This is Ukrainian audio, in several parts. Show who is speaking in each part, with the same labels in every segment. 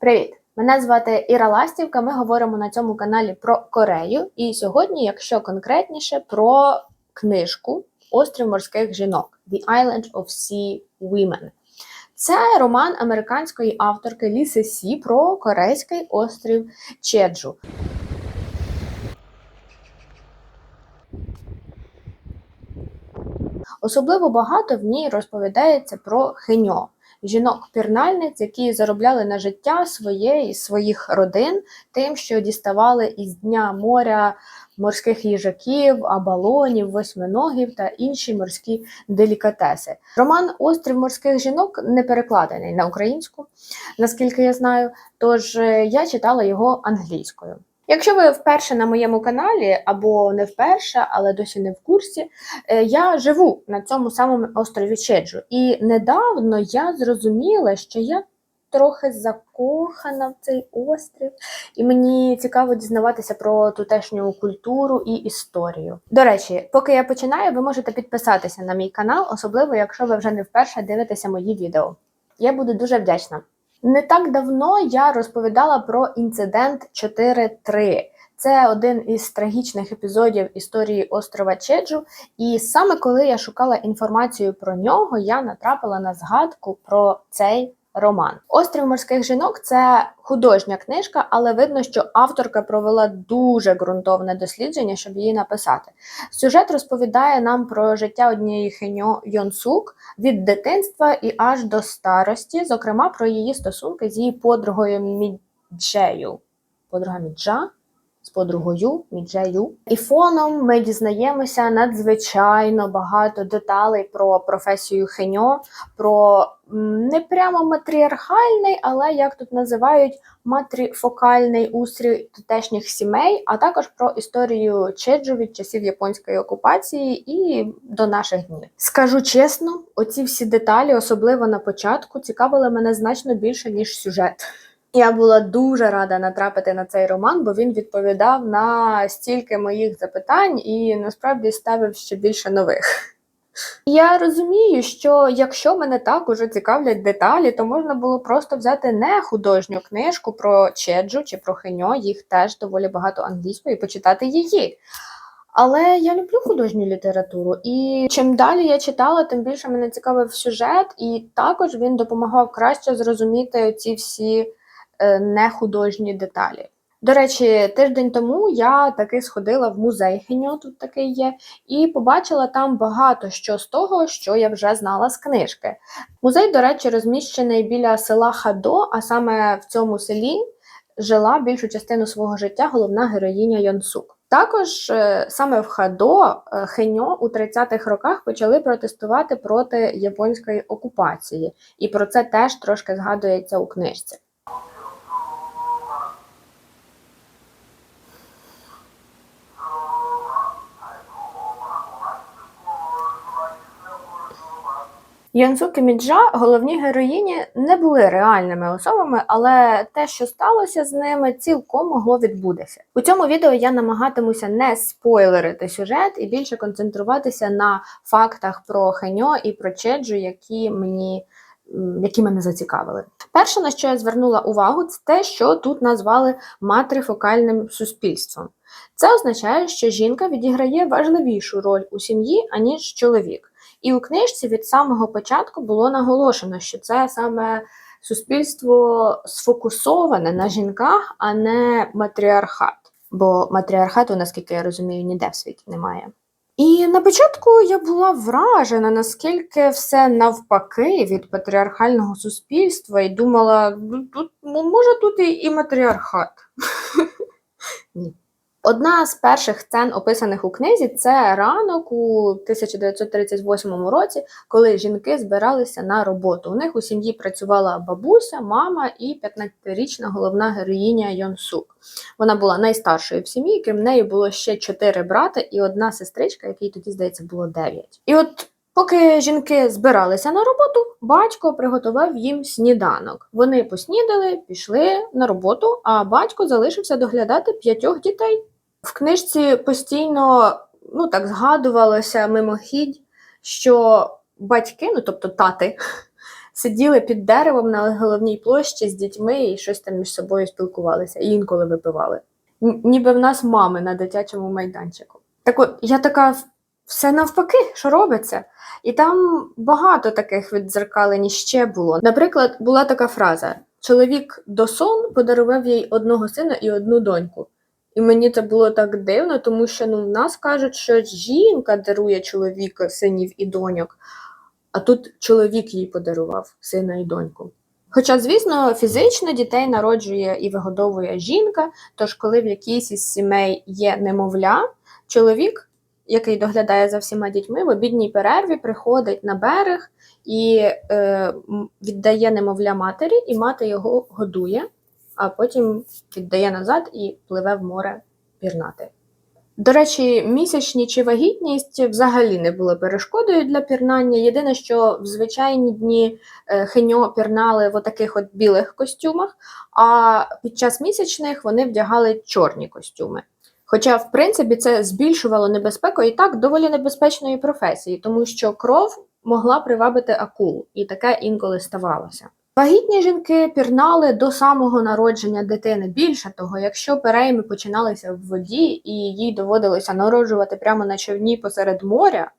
Speaker 1: Привіт! Мене звати Іра Ластівка. Ми говоримо на цьому каналі про Корею. І сьогодні, якщо конкретніше, про книжку Острів морських жінок The Island of Sea Women. Це роман американської авторки Ліси Сі про корейський острів Чеджу. Особливо багато в ній розповідається про хеньо, жінок-пірнальниць, які заробляли на життя своє і своїх родин тим, що діставали із дня моря морських їжаків, абалонів, восьминогів та інші морські делікатеси. Роман Острів морських жінок не перекладений на українську, наскільки я знаю. Тож е, я читала його англійською. Якщо ви вперше на моєму каналі, або не вперше, але досі не в курсі, е, я живу на цьому самому острові Чеджу. І недавно я зрозуміла, що я трохи закохана в цей острів, і мені цікаво дізнаватися про тутешню культуру і історію. До речі, поки я починаю, ви можете підписатися на мій канал, особливо якщо ви вже не вперше дивитеся мої відео. Я буду дуже вдячна. Не так давно я розповідала про інцидент 4.3. Це один із трагічних епізодів історії острова Чеджу. І саме коли я шукала інформацію про нього, я натрапила на згадку про цей роман. Острів морських жінок це художня книжка, але видно, що авторка провела дуже ґрунтовне дослідження, щоб її написати. Сюжет розповідає нам про життя однієї хеньо Йонсук від дитинства і аж до старості, зокрема про її стосунки з її подругою Міджею. Подруга Міджа з подругою Міджею. І фоном ми дізнаємося надзвичайно багато деталей про професію хеньо, про не прямо матріархальний, але як тут називають матріфокальний устрій тутешніх сімей, а також про історію Чеджу від часів японської окупації і до наших днів. Скажу чесно, оці всі деталі, особливо на початку, цікавили мене значно більше ніж сюжет. Я була дуже рада натрапити на цей роман, бо він відповідав на стільки моїх запитань і насправді ставив ще більше нових. Я розумію, що якщо мене так уже цікавлять деталі, то можна було просто взяти не художню книжку про Чеджу чи про Хеньо, їх теж доволі багато англійської, і почитати її. Але я люблю художню літературу, і чим далі я читала, тим більше мене цікавив сюжет, і також він допомагав краще зрозуміти ці всі нехудожні деталі. До речі, тиждень тому я таки сходила в музей Хеньо, тут такий є, і побачила там багато що з того, що я вже знала з книжки. Музей, до речі, розміщений біля села Хадо, а саме в цьому селі жила більшу частину свого життя головна героїня Йонсук. Також е, саме в Хадо е, Хеньо у 30-х роках почали протестувати проти японської окупації, і про це теж трошки згадується у книжці. Янзук і Міджа, головні героїні, не були реальними особами, але те, що сталося з ними, цілком могло відбутися. У цьому відео я намагатимуся не спойлерити сюжет і більше концентруватися на фактах про Хеньо і про Чеджу, які мені. Які мене зацікавили. Перше, на що я звернула увагу, це те, що тут назвали матрифокальним суспільством. Це означає, що жінка відіграє важливішу роль у сім'ї, аніж чоловік. І у книжці від самого початку було наголошено, що це саме суспільство сфокусоване на жінках, а не матріархат. Бо матріархату, наскільки я розумію, ніде в світі немає. І на початку я була вражена, наскільки все навпаки від патріархального суспільства, і думала, «Ну, тут може тут і, і матріархат. Одна з перших сцен, описаних у книзі, це ранок у 1938 році, коли жінки збиралися на роботу. У них у сім'ї працювала бабуся, мама і 15-річна головна героїня Йонсук. Вона була найстаршою в сім'ї, крім неї було ще чотири брати і одна сестричка, якій тоді, здається, було дев'ять. І от Поки жінки збиралися на роботу, батько приготував їм сніданок. Вони поснідали, пішли на роботу, а батько залишився доглядати п'ятьох дітей. В книжці постійно ну так згадувалося мимохідь, що батьки, ну тобто тати, сиділи під деревом на головній площі з дітьми і щось там між собою спілкувалися, і інколи випивали. Ніби в нас мами на дитячому майданчику. Так от, я така, все навпаки, що робиться? І там багато таких віддзеркалень ще було. Наприклад, була така фраза: чоловік до сон подарував їй одного сина і одну доньку. І мені це було так дивно, тому що ну, в нас кажуть, що жінка дарує чоловіку синів і доньок, а тут чоловік їй подарував сина і доньку. Хоча, звісно, фізично дітей народжує і вигодовує жінка, тож коли в якійсь із сімей є немовля, чоловік, який доглядає за всіма дітьми, в обідній перерві приходить на берег і е, віддає немовля матері, і мати його годує, а потім віддає назад і пливе в море пірнати. До речі, місячні чи вагітність взагалі не були перешкодою для пірнання. Єдине, що в звичайні дні е, хеньо пірнали в таких от білих костюмах, а під час місячних вони вдягали чорні костюми. Хоча, в принципі, це збільшувало небезпеку і так доволі небезпечної професії, тому що кров могла привабити акул, і таке інколи ставалося. Вагітні жінки пірнали до самого народження дитини. Більше того, якщо перейми починалися в воді і їй доводилося народжувати прямо на човні посеред моря,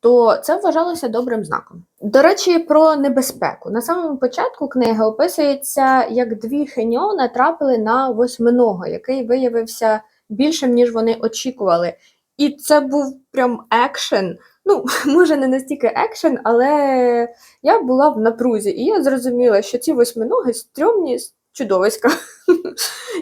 Speaker 1: то це вважалося добрим знаком. До речі, про небезпеку. На самому початку книги описується, як дві хеньо натрапили на восьминого, який виявився більшим, ніж вони очікували. І це був прям екшен. Ну, може, не настільки екшен, але я була в напрузі, і я зрозуміла, що ці восьминоги стрьомні чудовиська.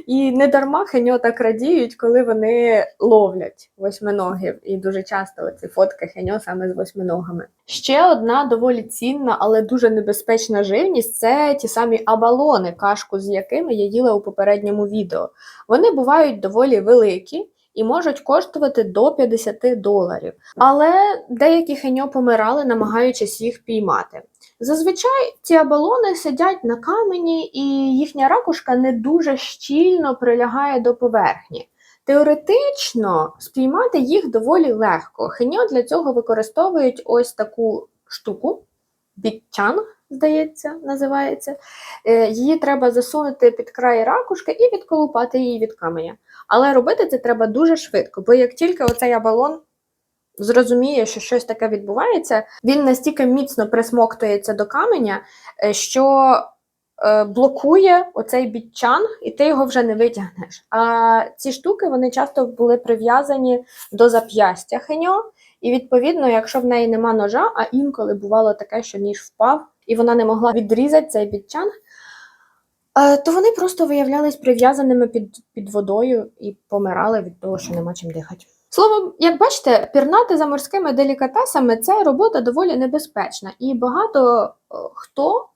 Speaker 1: І не дарма хеньо так радіють, коли вони ловлять восьминогів. І дуже часто ці фотки хеньо саме з восьминогами. Ще одна доволі цінна, але дуже небезпечна живність це ті самі абалони, кашку з якими я їла у попередньому відео. Вони бувають доволі великі. І можуть коштувати до 50 доларів. Але деякі хеньо помирали, намагаючись їх піймати. Зазвичай ці абалони сидять на камені, і їхня ракушка не дуже щільно прилягає до поверхні. Теоретично спіймати їх доволі легко. Хеньо для цього використовують ось таку штуку, бітчанг, здається, називається. Е, Її треба засунути під край ракушки і відколупати її від каменя. Але робити це треба дуже швидко, бо як тільки оцей абалон зрозуміє, що щось таке відбувається, він настільки міцно присмоктується до каменя, е, що е, блокує оцей бітчанг, і ти його вже не витягнеш. А ці штуки вони часто були прив'язані до зап'ястя хеньо, і відповідно, якщо в неї нема ножа, а інколи бувало таке, що ніж впав, і вона не могла відрізати цей бітчанг. Е, То вони просто виявлялись прив'язаними під, під водою і помирали від того, що нема чим дихати. Словом, як бачите, пірнати за морськими делікатесами це робота доволі небезпечна, і багато е, хто,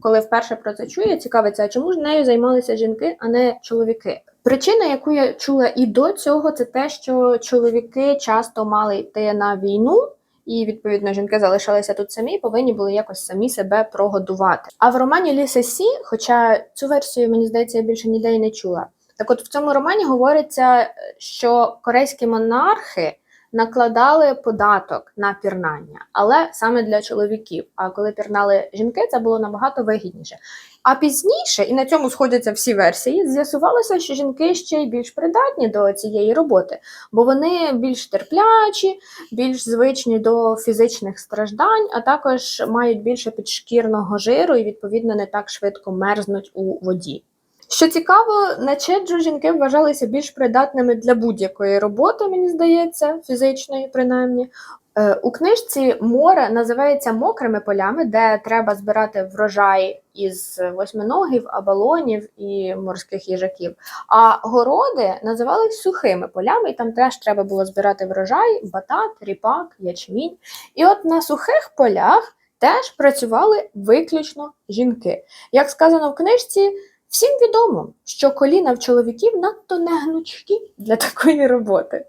Speaker 1: коли вперше про це чує, цікавиться, а чому ж нею займалися жінки, а не чоловіки. Причина, яку я чула і до цього, це те, що чоловіки часто мали йти на війну. І відповідно жінки залишалися тут самі, повинні були якось самі себе прогодувати. А в романі Ліси Сі, хоча цю версію мені здається, я більше ніде й не чула. Так, от в цьому романі говориться, що корейські монархи накладали податок на пірнання, але саме для чоловіків. А коли пірнали жінки, це було набагато вигідніше. А пізніше, і на цьому сходяться всі версії, з'ясувалося, що жінки ще й більш придатні до цієї роботи, бо вони більш терплячі, більш звичні до фізичних страждань, а також мають більше підшкірного жиру і, відповідно, не так швидко мерзнуть у воді. Що цікаво, на Чеджу жінки вважалися більш придатними для будь-якої роботи, мені здається, фізичної принаймні. Е, У книжці море називається мокрими полями, де треба збирати врожай із восьминогів, абалонів і морських їжаків. А городи називались сухими полями, і там теж треба було збирати врожай, батат, ріпак, ячмінь. І от на сухих полях теж працювали виключно жінки. Як сказано в книжці, всім відомо, що коліна в чоловіків надто не гнучкі для такої роботи.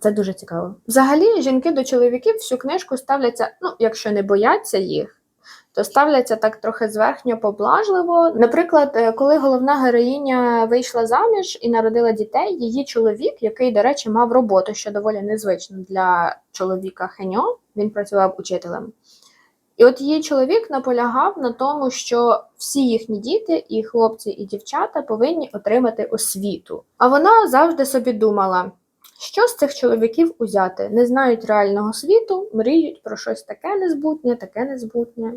Speaker 1: Це дуже цікаво. Взагалі, жінки до чоловіків всю книжку ставляться, ну, якщо не бояться їх, то ставляться так трохи зверхньо поблажливо. Наприклад, е, коли головна героїня вийшла заміж і народила дітей, її чоловік, який, до речі, мав роботу, що доволі незвично для чоловіка Хеньо, він працював учителем. І от її чоловік наполягав на тому, що всі їхні діти, і хлопці, і дівчата повинні отримати освіту. А вона завжди собі думала. Що з цих чоловіків узяти? Не знають реального світу, мріють про щось таке незбутнє, таке незбутнє,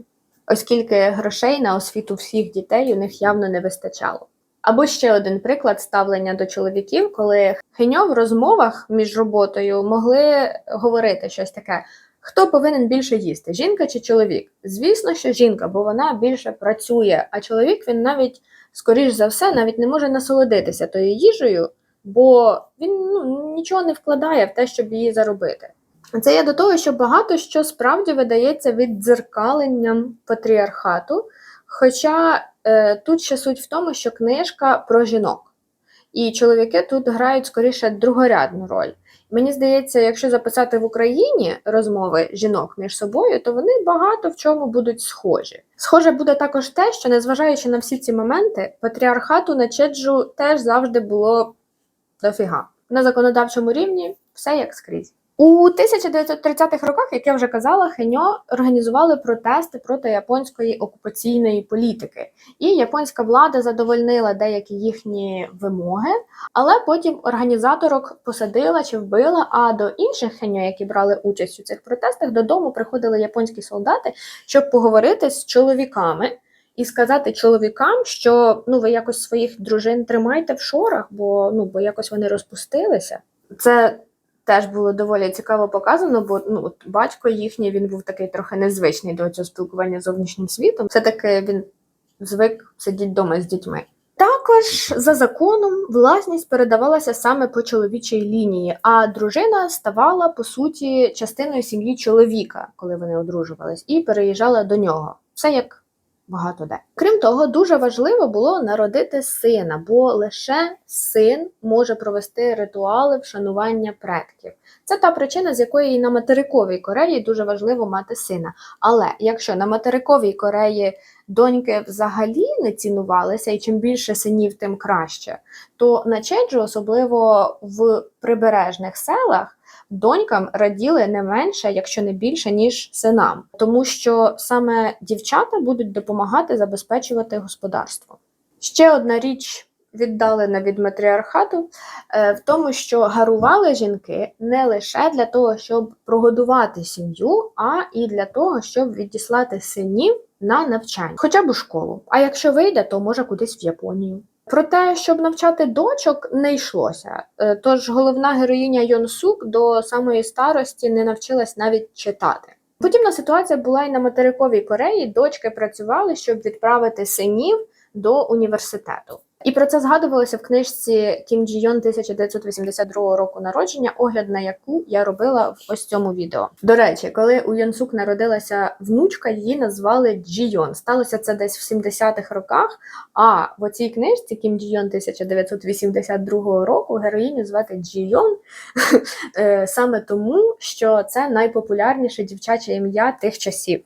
Speaker 1: оскільки грошей на освіту всіх дітей у них явно не вистачало. Або ще один приклад ставлення до чоловіків, коли Хеньо в розмовах між роботою могли говорити щось таке: хто повинен більше їсти, жінка чи чоловік? Звісно, що жінка, бо вона більше працює, а чоловік він навіть, скоріш за все, навіть не може насолодитися тою їжею, бо він ну, нічого не вкладає в те, щоб її заробити. Це є до того, що багато що справді видається віддзеркаленням патріархату. Хоча е, тут ще суть в тому, що книжка про жінок, і чоловіки тут грають скоріше другорядну роль. Мені здається, якщо записати в Україні розмови жінок між собою, то вони багато в чому будуть схожі. Схоже буде також те, що незважаючи на всі ці моменти, патріархату на Чеджу теж завжди було дофіга. На законодавчому рівні все як скрізь. У 1930-х роках, як я вже казала, Хеньо організували протести проти японської окупаційної політики, і японська влада задовольнила деякі їхні вимоги, але потім організаторок посадила чи вбила. А до інших хеньо, які брали участь у цих протестах, додому приходили японські солдати, щоб поговорити з чоловіками. І сказати чоловікам, що ну ви якось своїх дружин тримайте в шорах, бо ну бо якось вони розпустилися. Це теж було доволі цікаво показано, бо ну от батько їхній він був такий трохи незвичний до цього спілкування з зовнішнім світом. Все таки він звик сидіти вдома з дітьми. Також за законом власність передавалася саме по чоловічій лінії, а дружина ставала по суті частиною сім'ї чоловіка, коли вони одружувались, і переїжджала до нього. Все як багато де. Крім того, дуже важливо було народити сина, бо лише син може провести ритуали вшанування предків. Це та причина, з якої і на материковій Кореї дуже важливо мати сина. Але якщо на материковій Кореї доньки взагалі не цінувалися, і чим більше синів, тим краще, то на Чеджу, особливо в прибережних селах, донькам раділи не менше, якщо не більше, ніж синам, тому що саме дівчата будуть допомагати забезпечувати господарство. Ще одна річ. Віддалена від матріархату е, в тому, що гарували жінки не лише для того, щоб прогодувати сім'ю, а і для того, щоб відіслати синів на навчання, хоча б у школу. А якщо вийде, то може кудись в Японію. Про те, щоб навчати дочок, не йшлося. Е, Тож головна героїня Йон Сук до самої старості не навчилась навіть читати. Подібна ситуація була і на материковій Кореї. Дочки працювали, щоб відправити синів до університету. І про це згадувалося в книжці Кім Джі Йон 1982 року народження, огляд на яку я робила в ось цьому відео. До речі, коли у Йонсук народилася внучка, її назвали Джі Йон. Сталося це десь в 70-х роках. А в оцій книжці Кім Джі Йон 1982 року героїню звати Джі Йон е, саме тому, що це найпопулярніше дівчаче ім'я тих часів.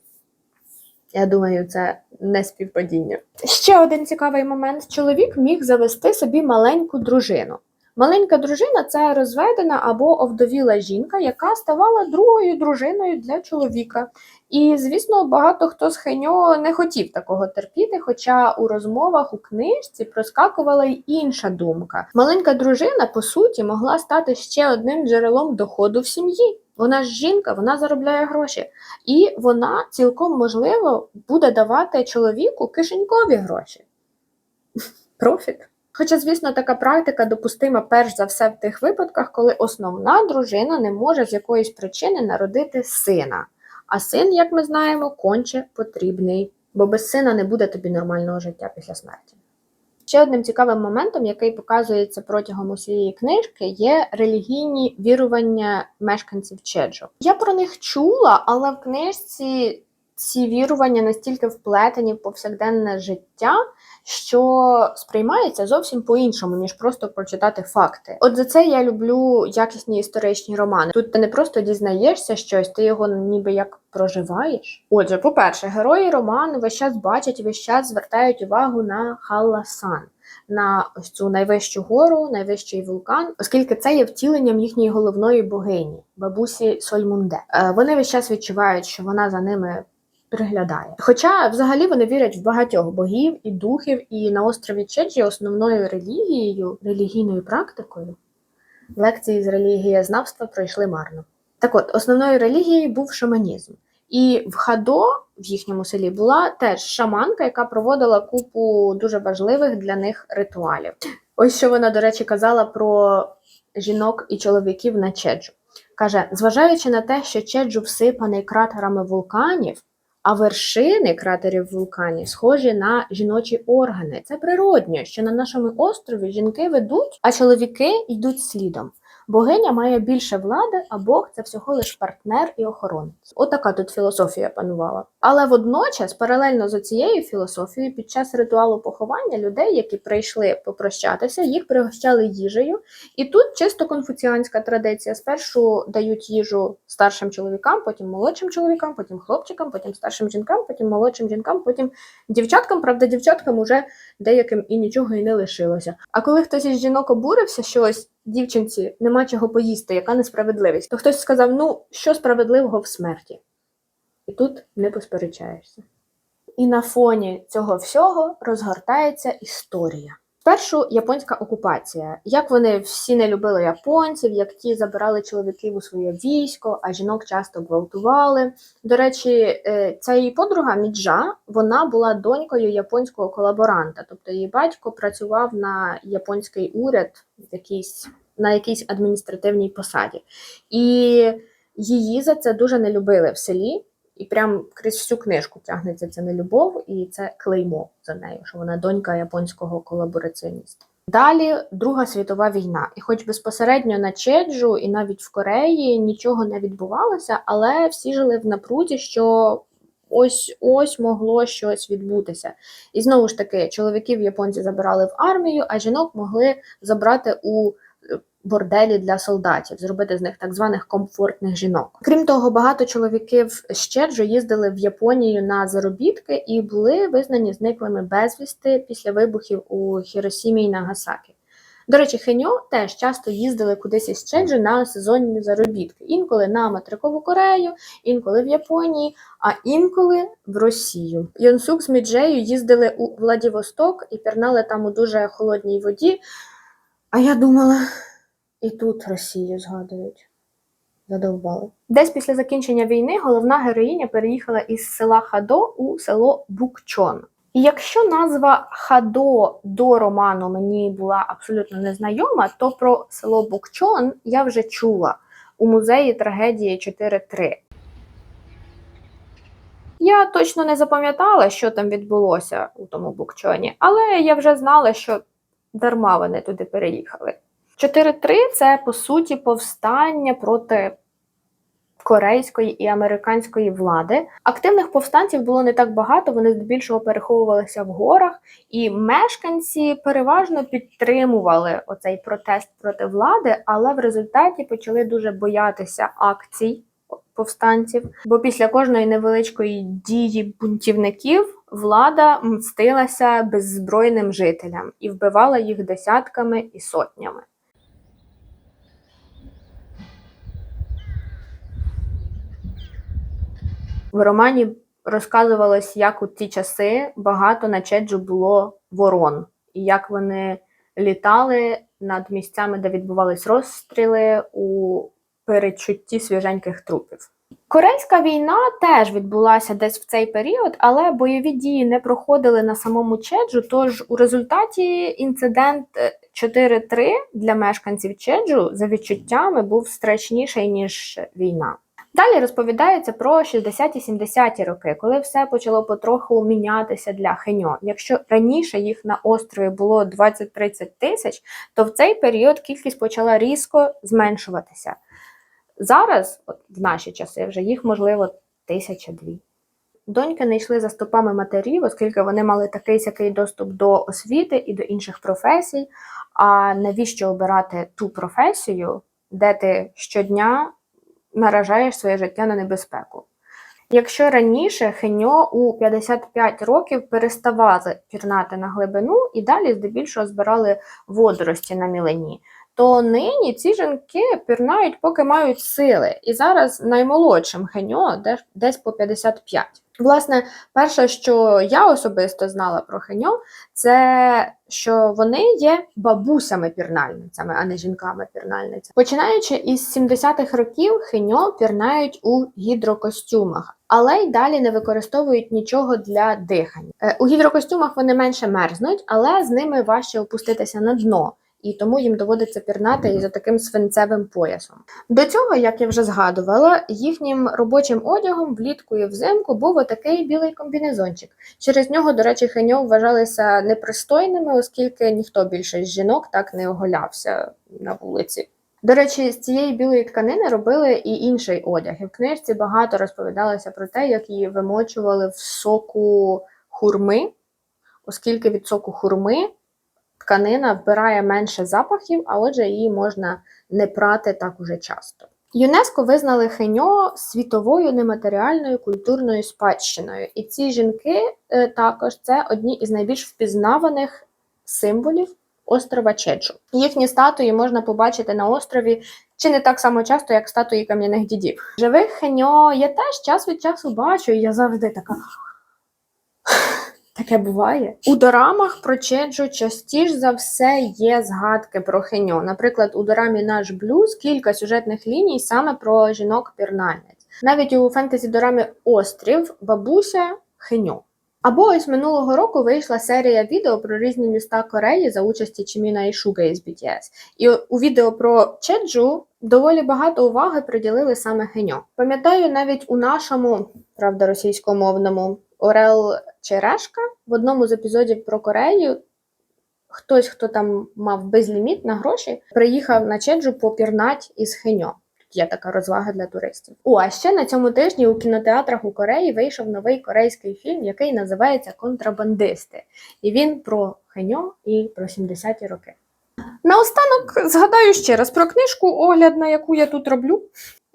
Speaker 1: Я думаю, це не співпадіння. Ще один цікавий момент: чоловік міг завести собі маленьку дружину. Маленька дружина це розведена або овдовіла жінка, яка ставала другою дружиною для чоловіка. І, звісно, багато хто з Хеньо не хотів такого терпіти, хоча у розмовах у книжці проскакувала й інша думка. Маленька дружина, по суті, могла стати ще одним джерелом доходу в сім'ї. Вона ж жінка, вона заробляє гроші, і вона цілком можливо буде давати чоловіку кишенькові гроші. Профіт. Хоча, звісно, така практика допустима перш за все в тих випадках, коли основна дружина не може з якоїсь причини народити сина. А син, як ми знаємо, конче потрібний, бо без сина не буде тобі нормального життя після смерті. Ще одним цікавим моментом, який показується протягом усієї книжки, є релігійні вірування мешканців Чеджо. Я про них чула, але в книжці ці вірування настільки вплетені в повсякденне життя, що сприймається зовсім по-іншому, ніж просто прочитати факти. От за це я люблю якісні історичні романи. Тут ти не просто дізнаєшся щось, ти його ніби як проживаєш. Отже, по-перше, герої роману весь час бачать весь час звертають увагу на Халласан. На ось цю найвищу гору, найвищий вулкан, оскільки це є втіленням їхньої головної богині, бабусі Сольмунде. Е, Вони весь час відчувають, що вона за ними приглядає. Хоча взагалі вони вірять в багатьох богів і духів, і на острові Чеджі основною релігією, релігійною практикою лекції з релігієзнавства пройшли марно. Так от, основною релігією був шаманізм. І в Хадо в їхньому селі була теж шаманка, яка проводила купу дуже важливих для них ритуалів. Ось що вона, до речі, казала про жінок і чоловіків на Чеджу. Каже, зважаючи на те, що Чеджу всипаний кратерами вулканів, а вершини кратерів вулканів схожі на жіночі органи. Це природньо, що на нашому острові жінки ведуть, а чоловіки йдуть слідом. Богиня має більше влади, а Бог це всього лиш партнер і охоронець. Отака тут філософія панувала. Але водночас, паралельно з цією філософією, під час ритуалу поховання людей, які прийшли попрощатися, їх пригощали їжею. І тут чисто конфуціанська традиція. Спершу дають їжу старшим чоловікам, потім молодшим чоловікам, потім хлопчикам, потім старшим жінкам, потім молодшим жінкам, потім дівчаткам. Правда, дівчаткам уже деяким і нічого і не лишилося. А коли хтось із жінок обурився, що ось дівчинці нема чого поїсти, яка несправедливість, то хтось сказав: ну що справедливого в смерті? І тут не посперечаєшся. І на фоні цього всього розгортається історія. Спершу японська окупація. Як вони всі не любили японців, як ті забирали чоловіків у своє військо, а жінок часто гвалтували. До речі, е, ця її подруга Міджа, вона була донькою японського колаборанта, тобто її батько працював на японський уряд в якійсь, на якійсь адміністративній посаді. І її за це дуже не любили в селі. І прям крізь всю книжку тягнеться ця нелюбов, і це клеймо за нею, що вона донька японського колабораціоніста. Далі Друга світова війна, і хоч безпосередньо на Чеджу і навіть в Кореї нічого не відбувалося, але всі жили в напрузі, що ось ось могло щось відбутися. І знову ж таки, чоловіків японці забирали в армію, а жінок могли забрати у борделі для солдатів, зробити з них так званих комфортних жінок. Крім того, багато чоловіків з Чеджу їздили в Японію на заробітки і були визнані зниклими безвісти після вибухів у Хіросімі і Нагасакі. До речі, Хеньо теж часто їздили кудись із Чеджу на сезонні заробітки. Інколи на материкову Корею, інколи в Японії, а інколи в Росію. Йонсук з Міджею їздили у Владивосток і пірнали там у дуже холодній воді. А я думала, і тут Росію згадують. Задовбали. Десь після закінчення війни головна героїня переїхала із села Хадо у село Букчон. І якщо назва Хадо до роману мені була абсолютно незнайома, то про село Букчон я вже чула у музеї трагедії 4.3. Я точно не запам'ятала, що там відбулося у тому Букчоні, але я вже знала, що дарма вони туди переїхали. 4.3 це по суті повстання проти корейської і американської влади. Активних повстанців було не так багато, вони здебільшого переховувалися в горах, і мешканці переважно підтримували оцей протест проти влади, але в результаті почали дуже боятися акцій повстанців. Бо після кожної невеличкої дії бунтівників влада мстилася беззбройним жителям і вбивала їх десятками і сотнями. В романі розказувалось, як у ті часи багато на Чеджу було ворон, і як вони літали над місцями, де відбувались розстріли у передчутті свіженьких трупів. Корейська війна теж відбулася десь в цей період, але бойові дії не проходили на самому Чеджу. Тож у результаті інцидент 4-3 для мешканців Чеджу за відчуттями був страшніший ніж війна. Далі розповідається про 60-70-ті роки, коли все почало потроху мінятися для Хеньо. Якщо раніше їх на острові було 20-30 тисяч, то в цей період кількість почала різко зменшуватися. Зараз, от в наші часи, вже їх можливо тисяча-дві. Доньки не йшли за стопами матерів, оскільки вони мали такий сякий доступ до освіти і до інших професій. А навіщо обирати ту професію, де ти щодня наражаєш своє життя на небезпеку. Якщо раніше Хеньо у 55 років переставали пірнати на глибину і далі здебільшого збирали водорості на мілені, то нині ці жінки пірнають, поки мають сили. І зараз наймолодшим хеньо десь- по 55. Власне, перше, що я особисто знала про хеньо, це що вони є бабусями-пірнальницями, а не жінками-пірнальницями. Починаючи із 70-х років, хеньо пірнають у гідрокостюмах, але й далі не використовують нічого для дихання. Е, У гідрокостюмах вони менше мерзнуть, але з ними важче опуститися на дно. І тому їм доводиться пірнати із таким свинцевим поясом. До цього, як я вже згадувала, їхнім робочим одягом влітку і взимку був отакий білий комбінезончик. Через нього, до речі, хеньо вважалися непристойними, оскільки ніхто більше з жінок так не оголявся на вулиці. До речі, з цієї білої тканини робили і інший одяг. І в книжці багато розповідалося про те, як її вимочували в соку хурми, оскільки від соку хурми тканина вбирає менше запахів, а отже, її можна не прати так уже часто. ЮНЕСКО визнали хеньо світовою нематеріальною культурною спадщиною, і ці жінки е, також це одні із найбільш впізнаваних символів острова Чеджу. Їхні статуї можна побачити на острові чи не так само часто, як статуї кам'яних дідів. Живих хеньо я теж час від часу бачу, і я завжди така. Таке буває. У дорамах про Чеджу частіш за все є згадки про хеньо. Наприклад, у дорамі Наш блюз кілька сюжетних ліній саме про жінок-пірнальниць. Навіть у фентезі дорамі Острів бабуся хеньо. Або ось минулого року вийшла серія відео про різні міста Кореї за участі Чіміна і Шуга із BTS. І у відео про Чеджу доволі багато уваги приділили саме хеньо. Пам'ятаю, навіть у нашому, правда, російськомовному Орел Черешка в одному з епізодів про Корею. Хтось, хто там мав безліміт на гроші, приїхав на Чеджу попірнать із хеньо. Тут Є така розвага для туристів. О, а ще на цьому тижні у кінотеатрах у Кореї вийшов новий корейський фільм, який називається Контрабандисти. І він про хеньо і про 70-ті роки. Наостанок згадаю ще раз про книжку, огляд на яку я тут роблю.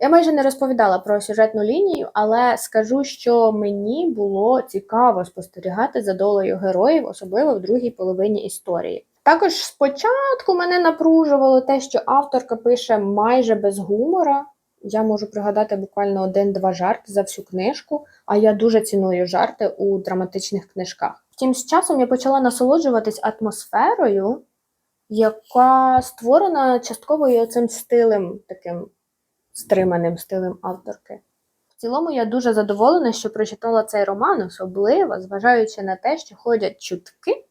Speaker 1: Я майже не розповідала про сюжетну лінію, але скажу, що мені було цікаво спостерігати за долею героїв, особливо в другій половині історії. Також спочатку мене напружувало те, що авторка пише майже без гумора. Я можу пригадати буквально один-два жарти за всю книжку, а я дуже ціную жарти у драматичних книжках. Втім, з часом я почала насолоджуватись атмосферою, яка створена частково цим стилем таким стриманим стилем авторки. В цілому я дуже задоволена, що прочитала цей роман, особливо зважаючи на те, що ходять чутки,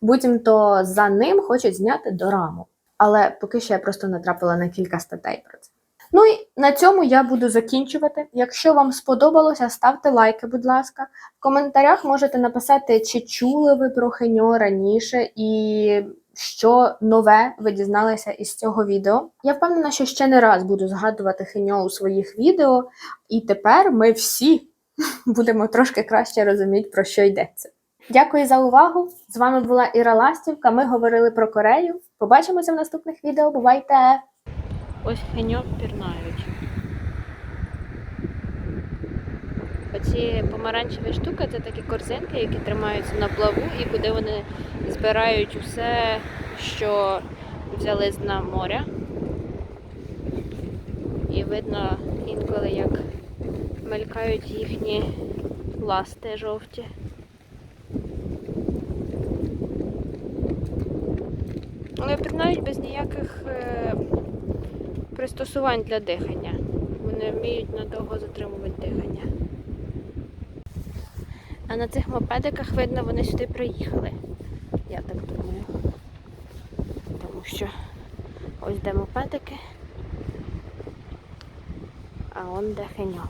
Speaker 1: буцімто за ним хочуть зняти дораму. Але поки що я просто натрапила на кілька статей про це. Ну і на цьому я буду закінчувати. Якщо вам сподобалося, ставте лайки, будь ласка. В коментарях можете написати, чи чули ви про Хеньо раніше і що нове ви дізналися із цього відео. Я впевнена, що ще не раз буду згадувати Хеньо у своїх відео, і тепер ми всі будемо трошки краще розуміти, про що йдеться. Дякую за увагу! З вами була Іра Ластівка. Ми говорили про Корею. Побачимося в наступних відео. Бувайте!
Speaker 2: Ось хеньок пірнають. Оці помаранчеві штуки це такі корзинки, які тримаються на плаву і куди вони збирають усе, що взяли з дна моря. І видно інколи, як мелькають їхні ласти жовті. Але пірнають без ніяких е, пристосувань для дихання. Вони вміють надовго затримувати дихання. А на цих мопедиках видно, вони сюди приїхали. Я так думаю. Тому що ось де мопедики, а он де хеньо.